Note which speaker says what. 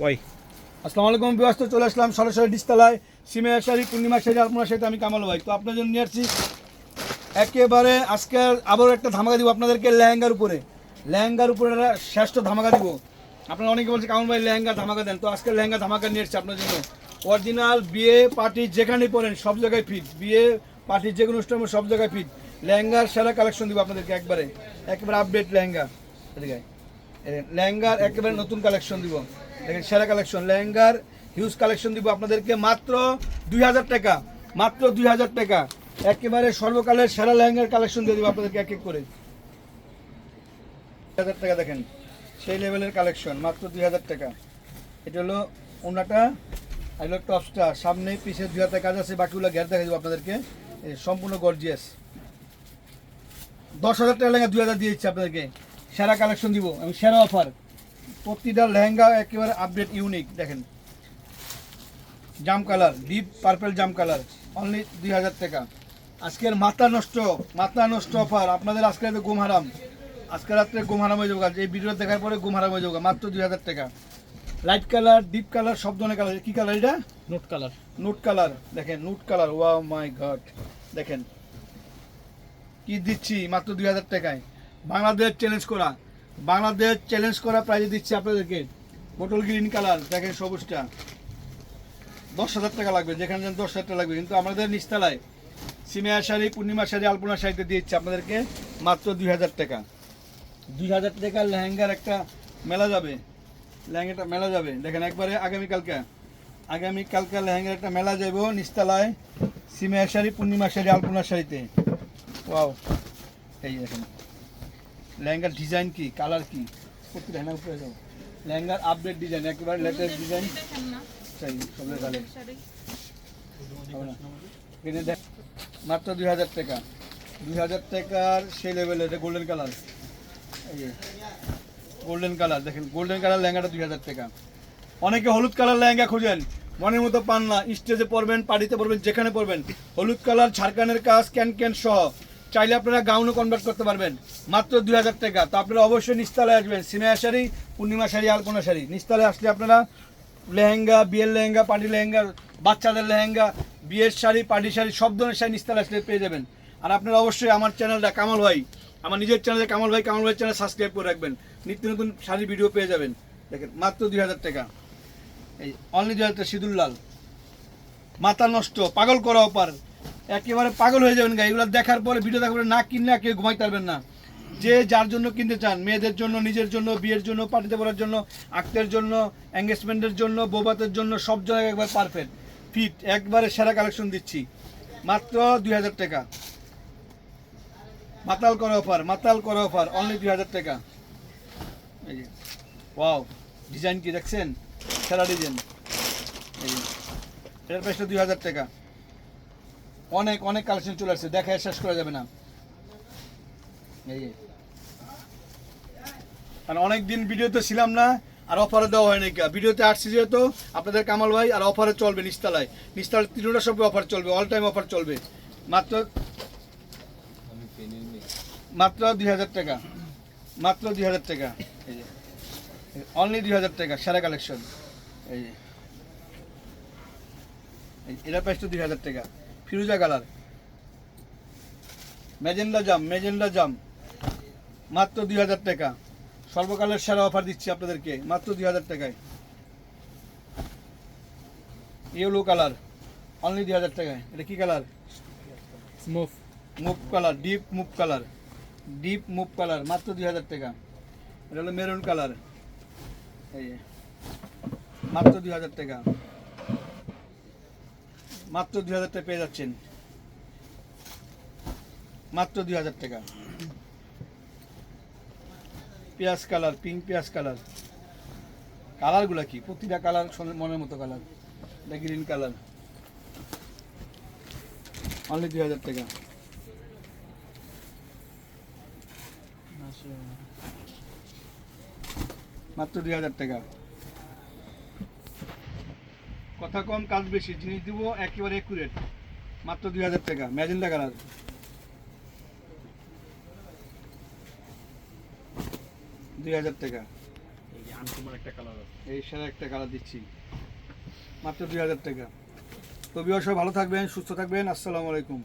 Speaker 1: ওই
Speaker 2: আসসালামু আলাইকুম ব্যস্ত চলে আসলাম সরাসরি ডিসতলায়। সিমেয়া শাড়ি পূর্ণিমা শাড়ি আপনার সাথে আমি কামাল ভাই। তো আপনার জন্য নিয়ে আসছি একেবারে আজকে আবারও একটা ধামাকা দিব আপনাদেরকে লেহেঙ্গার উপরে। লেহেঙ্গার উপরে শ্রেষ্ঠ ধামাকা দিব। আপনারা অনেকে বলছে, কামাল ভাই, লেহেঙ্গা ধামাকা দেন। তো আজকে লেহেঙ্গা ধামাকা নিয়ে এসছি আপনার জন্য। অরিজিনাল বিয়ে, পার্টি যেখানেই পড়েন সব জায়গায় ফিট বিয়ে, পার্টি যে কোনো অনুষ্ঠানে সব জায়গায় ফিট লেহেঙ্গার সেরা কালেকশন দিব আপনাদেরকে একবারে। একেবারে আপডেট লেহেঙ্গা। এদিকে। লেহেঙ্গার একেবারে নতুন কালেকশন দিব। দেখেন, সেরা কালেকশন লেহেঙ্গার হিউজ কালেকশন দিব আপনাদেরকে, মাত্র দুই হাজার টাকা, মাত্র দুই হাজার টাকা। একেবারে সর্বকালের সেরা লেহেঙ্গার কালেকশন দিয়ে দিব আপনাদেরকে এক এক করে। হাজার টাকা দেখেন, সেই লেভেলের কালেকশন মাত্র দুই হাজার টাকা। এটা হলো ওনাটা, আর হলো টপসটা। সামনে পিছিয়ে দুই হাজার কাজ আছে, বাকিগুলো ঘের দেখা দেবো আপনাদেরকে। সম্পূর্ণ গর্জিয়াস দশ হাজার টাকা লেহেঙ্গা দুই হাজার দিয়ে দিচ্ছি আপনাদেরকে। সেরা কালেকশন দিব আমি সেরা অফার প্রতিটা লেহেঙ্গা একেবারে আপডেট ইউনিক দেখেন। জাম কালার ডিপ পার্পেল জাম কালার অনলি দুই হাজার টাকা। আজকের মাথা নষ্ট মাথা নষ্ট অফার আপনাদের আজকে রাতে ঘুম হারাম। আজকে রাত্রে ঘুম হারাম হয়ে যাব এই ভিডিও দেখার পরে গুম হারাম হয়ে যাব মাত্র দুই হাজার টাকা। লাইট কালার ডিপ কালার সব ধরনের কালার কি কালার এটা?
Speaker 1: নোট কালার
Speaker 2: নুট কালার দেখেন nude colour wow my god দেখেন। কি দিচ্ছি মাত্র দুই হাজার টাকায়। বাংলাদেশ চ্যালেঞ্জ করা। বাংলাদেশ চ্যালেঞ্জ করা প্রাইজে দিচ্ছি আপনাদেরকে। বোটল গ্রিন কালার দেখেন সবুজটা। দশ হাজার টাকা লাগবে, যেখানে যেন দশ হাজার টাকা লাগবে। কিন্তু আমাদের নিস্তালায় সিমিয়া শাড়ি, পূর্ণিমা শাড়ি, আলপনা শাড়িতে দিচ্ছি আপনাদেরকে মাত্র দুই হাজার টাকা। দুই হাজার টাকা লেহেঙ্গার একটা মেলা যাবে। লেহেঙ্গাটা মেলা যাবে। দেখেন একবারে আগামীকালকে। আগামীকালকে লেহেঙ্গার একটা মেলা যাব নিস্তালায় সিমিয়া শাড়ি, পূর্ণিমা শাড়ি, আলপনা শাড়িতে। ওয়াও। এই দেখেন। লেহেঙ্গার ডিজাইন কি? কালার কি? প্রত্যেকটা হ্যাঁ উপরে যাও লেহেঙ্গার আপডেট ডিজাইন একেবারে লেটেস্ট ডিজাইন চাই সবের গালে। হবে না। এখানে দেখ, মাত্র দুই হাজার টাকা। দুই হাজার টাকার সেই লেভেলের এটা গোল্ডেন কালার গোল্ডেন কালার দেখেন গোল্ডেন কালার লেহেঙ্গাটা দুই হাজার টাকা। অনেকে হলুদ কালার লেহেঙ্গা খুঁজেন। মনের মতো পান না। স্টেজে পরবেন পার্টিতে পরবেন, যেখানে পরবেন। হলুদ কালার ঝাড়খানের কাজ ক্যান ক্যান সহ। চাইলে আপনারা গাউনও কনভার্ট করতে পারবেন। মাত্র দুই হাজার টাকা। তো আপনারা অবশ্যই নিস্তালায় আসবেন। সিনেমা শাড়ি, পূর্ণিমা শাড়ি, আলপনা শাড়ি। নিস্তালায় আসলে আপনারা লেহেঙ্গা, বিয়ের লেহেঙ্গা, পার্টি লেহেঙ্গা, বাচ্চাদের লেহেঙ্গা, বিয়ের শাড়ি, পার্টি শাড়ি, সব ধরনের শাড়ি নিস্তালায় আসলে পেয়ে যাবেন। আর আপনারা অবশ্যই আমার চ্যানেলটা কামাল ভাই, আমার নিজের চ্যানেলে কামাল ভাই কামাল ভাই চ্যানেল সাবস্ক্রাইব করে রাখবেন। নিত্য নতুন শাড়ি ভিডিও পেয়ে যাবেন। দেখেন, মাত্র দুই হাজার টাকা। এই, অনলি দুই হাজার টাকা সিঁদুর লাল। মাথা নষ্ট, পাগল করা অপার। একেবারে পাগল হয়ে যাবেন গা এগুলো দেখার পরে ভিডিও দেখার পরে না কিনলে কেউ ঘুমাইতে পারবেন না। যে যার জন্য কিনতে চান, মেয়েদের জন্য, নিজের জন্য, বিয়ের জন্য পার্টিতে পড়ার জন্য আক্তের জন্য এঙ্গেজমেন্টের জন্য বৌবাতের জন্য, সব জায়গায় একবার পারফেক্ট ফিট একবারে সেরা কালেকশন দিচ্ছি। মাত্র দুই হাজার টাকা। মাতাল করা অফার মাতাল করা অফার অনলি দুই হাজার টাকা। ওয়াও ডিজাইন কি দেখছেন? সেরা ডিজাইন এই যে প্রাইসটা দুই হাজার টাকা। অনেক অনেক কালেকশন চলে আসছে। দেখায় শেষ করা যাবে না। এই অনেক দিন ভিডিওতে ছিলাম না, আর অফারে দেওয়া হয়নি। কা ভিডিওতে আসছি যেহেতু, আপনাদের কামাল ভাই, আর অফারে চলবে নিস্তালায়। নিস্তালায় তিনটা সব অফার চলবে অল টাইম অফার চলবে। মাত্র মাত্র দুই হাজার টাকা। মাত্র দুই হাজার টাকা। এই যে। অনলি দুই হাজার টাকা, সেরা কালেকশন এই যে। এটা প্রাইসটা দুই হাজার টাকা। ফিরোজা কালার মেজেন্ডা জাম মেজেন্ডা জাম। মাত্র দুই হাজার টাকা। সর্বকালের সেরা অফার দিচ্ছি আপনাদেরকে মাত্র দুই হাজার টাকায়। ইয়েলো কালার অনলি দুই হাজার টাকায়। এটা কি colour
Speaker 1: smooth
Speaker 2: mauve colour deep mauve colour. Deep mauve colour মাত্র দুই হাজার টাকা। এটা হলো মেরুন কালার। এই মাত্র দুই হাজার টাকা। মাত্র দুই হাজার টাকা পেয়ে যাচ্ছেন। মাত্র দুই হাজার টাকা। পেঁয়াজ কালার, পিঙ্ক পেঁয়াজ কালার। কালারগুলো কি? প্রতিটা কালার মনের মতো কালার। এটা গ্রিন কালার। অনলি দুই হাজার টাকা। মাত্র দুই হাজার টাকা। কথা কম কাজ বেশি জিনিস দিব একেবারে একুরেট মাত্র দুই হাজার টাকা ম্যাজেন্ডা কালার দুই হাজার টাকা। এই সেরা একটা কালার দিচ্ছি। মাত্র দুই হাজার টাকা। তো বিবার সবাই ভালো থাকবেন সুস্থ থাকবেন আসসালামু আলাইকুম।